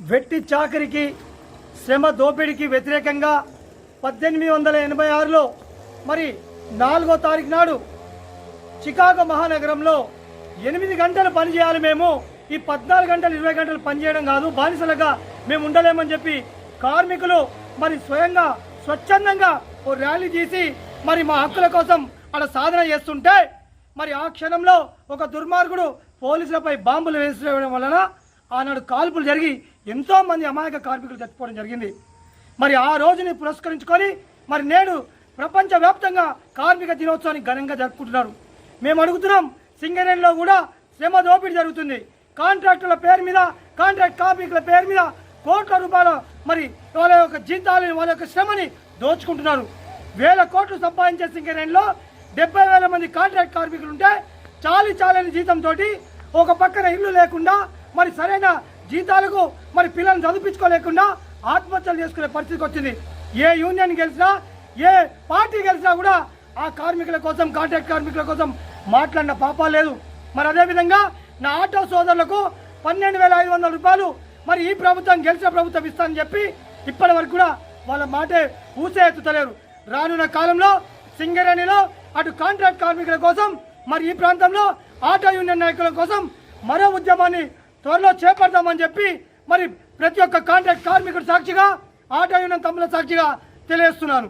వెట్టి చాకరికి శ్రమ దోపిడీకి వ్యతిరేకంగా పద్దెనిమిది వందల ఎనభై ఆరులో మరి నాలుగో తారీఖు నాడు చికాగో మహానగరంలో ఎనిమిది గంటలు పనిచేయాలి మేము. ఈ పద్నాలుగు గంటలు ఇరవై గంటలు పనిచేయడం కాదు. బానిసలుగా మేము ఉండలేమని చెప్పి కార్మికులు మరి స్వయంగా స్వచ్ఛందంగా ఓ ర్యాలీ చేసి మరి మా హక్కుల కోసం అక్కడ సాధన చేస్తుంటే మరి ఆ క్షణంలో ఒక దుర్మార్గుడు పోలీసులపై బాంబులు వేసేయడం వలన ఆనాడు కాల్పులు జరిగి ఎంతోమంది అమాయక కార్మికులు చచ్చిపోవడం జరిగింది. మరి ఆ రోజుని పురస్కరించుకొని మరి నేడు ప్రపంచవ్యాప్తంగా కార్మిక దినోత్సవాన్ని ఘనంగా జరుపుకుంటున్నారు. మేము అడుగుతున్నాం సింగరేణిలో కూడా శ్రమ దోపిడీ జరుగుతుంది. కాంట్రాక్టుల పేరు మీద కాంట్రాక్ట్ కార్మికుల పేరు మీద కోట్ల రూపాయల మరి వాళ్ళ యొక్క జీతాలని వాళ్ళ యొక్క శ్రమని దోచుకుంటున్నారు. వేల కోట్లు సంపాదించే సింగరేణిలో డెబ్బై వేల మంది కాంట్రాక్ట్ కార్మికులు ఉంటే చాలి చాలని జీతంతో ఒక పక్కన ఇల్లు లేకుండా మరి సరైన జీతాలకు మరి పిల్లల్ని చదివించుకోలేకుండా ఆత్మహత్యలు చేసుకునే పరిస్థితికి వచ్చింది. ఏ యూనియన్ గెలిచినా ఏ పార్టీ గెలిచినా కూడా ఆ కార్మికుల కోసం కాంట్రాక్ట్ కార్మికుల కోసం మాట్లాడిన పాప లేదు. మరి అదేవిధంగా నా ఆటో సోదరులకు పన్నెండు వేల ఐదు వందల రూపాయలు మరి ఈ ప్రభుత్వం గెలిచిన ప్రభుత్వం ఇస్తానని చెప్పి ఇప్పటి వరకు కూడా వాళ్ళ మాటే ఊసే ఎత్తుతలేరు. రానున్న కాలంలో సింగరేణిలో అటు కాంట్రాక్ట్ కార్మికుల కోసం మరి ఈ ప్రాంతంలో ఆటో యూనియన్ నాయకుల కోసం మరో ఉద్యమాన్ని త్వరలో చేపడతామని చెప్పి మరి ప్రతి ఒక్క కాంట్రాక్ట్ కార్మికుడు సాక్షిగా ఆటో యూనియన్ తమ్ముల సాక్షిగా తెలియజేస్తున్నాను.